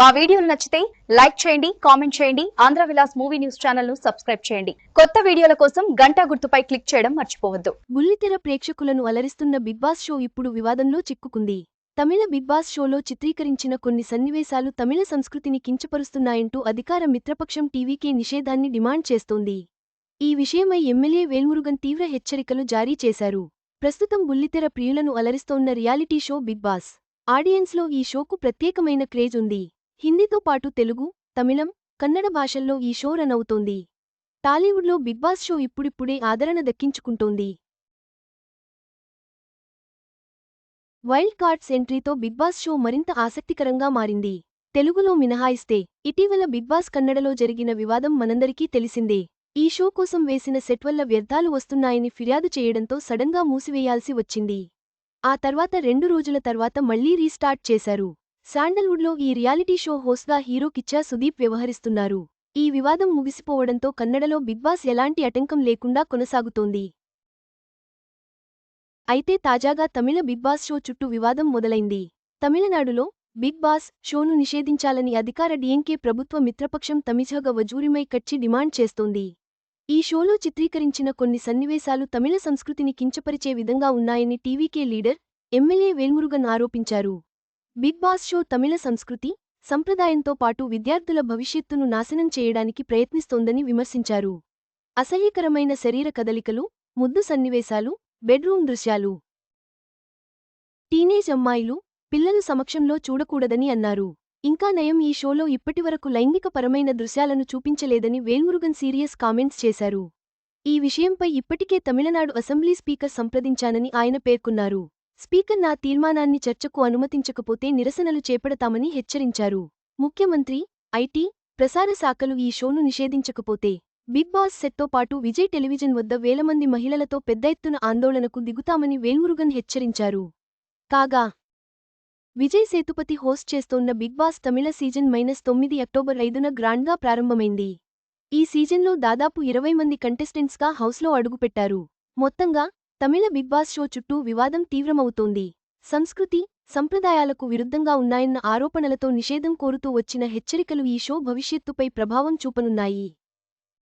మా వీడియోలు నచ్చితే లైక్ చేయండి కామెంట్ చేయండి ఆంధ్ర విలాస్ మూవీ న్యూస్ ఛానల్ను సబ్స్క్రైబ్ చేయండి. కొత్త వీడియోల కోసం గంట గుర్తుపై క్లిక్ చేయడం మర్చిపోవద్దు. బుల్లితెర ప్రేక్షకులను అలరిస్తున్న బిగ్ బాస్ షో ఇప్పుడు వివాదంలో చిక్కుకుంది. తమిళ బిగ్ బాస్ షోలో చిత్రీకరించిన కొన్ని సన్నివేశాలు తమిళ సంస్కృతిని కించపరుస్తున్నాయంటూ అధికార మిత్రపక్షం టీవీకే నిషేధాన్ని డిమాండ్ చేస్తోంది. ఈ విషయమై ఎమ్మెల్యే వేల్మురుగన్ తీవ్ర హెచ్చరికలు జారీ చేశారు. ప్రస్తుతం బుల్లితెర ప్రియులను అలరిస్తోన్న రియాలిటీ షో బిగ్ బాస్. ఆడియన్స్లో ఈ షోకు ప్రత్యేకమైన క్రేజ్ ఉంది. హిందీతో పాటు తెలుగు తమిళం కన్నడ భాషల్లో ఈ షో రన్ అవుతోంది. టాలీవుడ్లో బిగ్ బాస్ షో ఇప్పుడిప్పుడే ఆదరణ దక్కించుకుంటోంది. వైల్డ్ కార్డ్స్ ఎంట్రీతో బిగ్ బాస్ షో మరింత ఆసక్తికరంగా మారింది. తెలుగులో మినహాయిస్తే ఇటీవల బిగ్ బాస్ కన్నడలో జరిగిన వివాదం మనందరికీ తెలిసిందే. ఈ షో కోసం వేసిన సెట్ వల్ల వ్యర్థాలు వస్తున్నాయని ఫిర్యాదు చేయడంతో సడన్గా మూసివేయాల్సి వచ్చింది. ఆ తర్వాత రెండు రోజుల తర్వాత మళ్ళీ రీస్టార్ట్ చేశారు. శాండల్వుడ్లో ఈ రియాలిటీ షో హోస్ట్గా హీరో కిచ్చా సుదీప్ వ్యవహరిస్తున్నారు. ఈ వివాదం ముగిసిపోవడంతో కన్నడలో బిగ్ బాస్ ఎలాంటి అటంకం లేకుండా కొనసాగుతోంది. అయితే తాజాగా తమిళ బిగ్ బాస్ షో చుట్టూ వివాదం మొదలైంది. తమిళనాడులో బిగ్ బాస్ షోను నిషేధించాలని అధికార డిఎంకే ప్రభుత్వ మిత్రపక్షం తమిజగ వజూరిమై కచ్చి డిమాండ్ చేస్తోంది. ఈ షోలో చిత్రీకరించిన కొన్ని సన్నివేశాలు తమిళ సంస్కృతిని కించపరిచే విధంగా ఉన్నాయని టీవీకే లీడర్ ఎమ్మెల్యే వేల్మురుగన్ ఆరోపించారు. బిగ్ బాస్ షో తమిళ సంస్కృతి సంప్రదాయంతో పాటు విద్యార్థుల భవిష్యత్తును నాశనం చేయడానికి ప్రయత్నిస్తోందని విమర్శించారు. అసహ్యకరమైన శరీర కదలికలు ముద్దు సన్నివేశాలు బెడ్రూమ్ దృశ్యాలు. టీనేజ్ అమ్మాయిలు పిల్లలు సమక్షంలో చూడకూడదని అన్నారు. ఇంకా నయం ఈ షోలో ఇప్పటివరకు లైంగికపరమైన దృశ్యాలను చూపించలేదని వేల్మురుగన్ సీరియస్ కామెంట్స్ చేశారు. ఈ విషయంపై ఇప్పటికే తమిళనాడు అసెంబ్లీ స్పీకర్ సంప్రదించానని ఆయన పేర్కొన్నారు. స్పీకర్ నా తీర్మానాన్ని చర్చకు అనుమతించకపోతే నిరసనలు చేపడతామని హెచ్చరించారు. ముఖ్యమంత్రి ఐటీ ప్రసార శాఖలు ఈ షోను నిషేధించకపోతే బిగ్ బాస్ సెట్తో పాటు విజయ్ టెలివిజన్ వద్ద వేల మంది మహిళలతో పెద్ద ఎత్తున ఆందోళనకు దిగుతామని వేల్మురుగన్ హెచ్చరించారు. కాగా విజయ్ సేతుపతి హోస్ట్ చేస్తోన్న Bigg Boss Tamil season minus తొమ్మిది అక్టోబర్ ఐదున గ్రాండ్గా ప్రారంభమైంది. ఈ సీజన్లో దాదాపు ఇరవై మంది కంటెస్టెంట్స్గా హౌస్లో అడుగుపెట్టారు. మొత్తంగా తమిళ బిగ్ బాస్ షో చుట్టూ వివాదం తీవ్రమవుతోంది. సంస్కృతి సంప్రదాయాలకు విరుద్ధంగా ఉన్నాయన్న ఆరోపణలతో నిషేధం కోరుతూ వచ్చిన హెచ్చరికలు ఈ షో భవిష్యత్తుపై ప్రభావం చూపనున్నాయి.